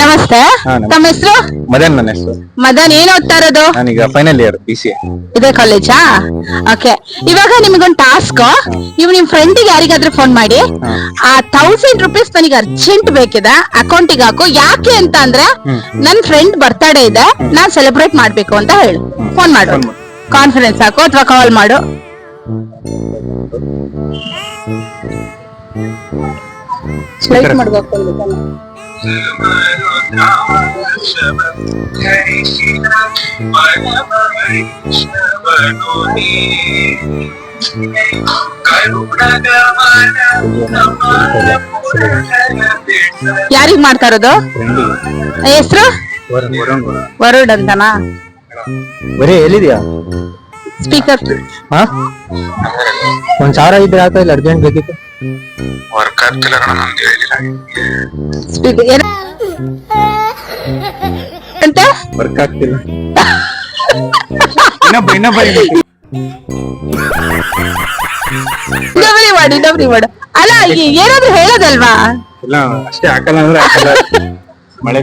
ನಮಸ್ತೆ. ಹಾ, ನಮಸ್ತೆ. ತಮ್ಮ ಹೆಸರು? ಮದನ್ ನನ್ನ ಹೆಸರು. ಮದನ್ ಏನ್ ಓದ್ತಾ ಇರೋದು? ನಾನೀಗ ಫೈನಲ್ ಇಯರ್ ಬಿ ಸಿ ಇದೇ ಕಾಲೇಜಾ ಓಕೆ ಇವಾಗ ನಿಮ್ಗೊಂದ್ ಟಾಸ್ಕ್ ನೀವು ನಿಮ್ ಫ್ರೆಂಡಿಗೆ ಯಾರಿಗಾದ್ರೂ ಫೋನ್ ಮಾಡಿ. ಆ ತೌಸಂಡ್ ರುಪೀಸ್ ನನಗೆ ಅರ್ಜೆಂಟ್ ಬೇಕಿದೆ. ಅಕೌಂಟಿಗೆ ಹಾಕು. ಯಾಕೆ ಅಂತ ಅಂದ್ರೆ ನನ್ ಫ್ರೆಂಡ್ ಬರ್ತಡೇ ಇದೆ. ನಾನ್ ಸೆಲೆಬ್ರೇಟ್ ಮಾಡ್ಬೇಕು ಅಂತ ಹೇಳು. ಫೋನ್ ಮಾಡು. Phone ಮಾಡು. ಕಾನ್ಫರೆನ್ಸ್ ಹಾಕು ಅಥವಾ ಕಾಲ್ ಮಾಡು. Slide ಮಾಡ್ಬೇಕು ಯಾರಿಗ್ ಮಾಡ್ತಾ ಇರೋದು? ಹೆಸರು? ವರುಡ್ ಅಂತನಾ? ಬರೀ ಎಲ್ಲಿದ್ಯಾ ಸ್ಪೀಕರ್ ಹಾ? ಒಂದ್ ಸಾವಿರ ಇದ್ರೆ ಆಗ್ತಾ ಇಲ್ಲ ಅರ್ಜೆಂಟ್ ಬೇಕಿತ್ತು? ವರ್ಕ್ ಆಗ್ತಿಲ್ಲ ಕಣ ನಮ್ಗೆ ಅಂತ ವರ್ಕ್ ಆಗ್ತಿಲ್ಲ ಇನ್ನೊಬ್ಬ ಇನ್ನೊಬ್ಬ ಇರ್ಬೇಕು. ಡಬ್ರಿ ಮಾಡಿ ಡಬ್ರಿ ಮಾಡು. ಅಲ್ಲ ಏನಾದ್ರು ಏನಾದ್ರೂ ಹೇಳೋದಲ್ವಾ? ಇಲ್ಲ ಅಷ್ಟೇ ಹಾಕಲ್ಲ ಅಂದ್ರೆ ಹಾಕಲ್ಲ. ಮಳೆ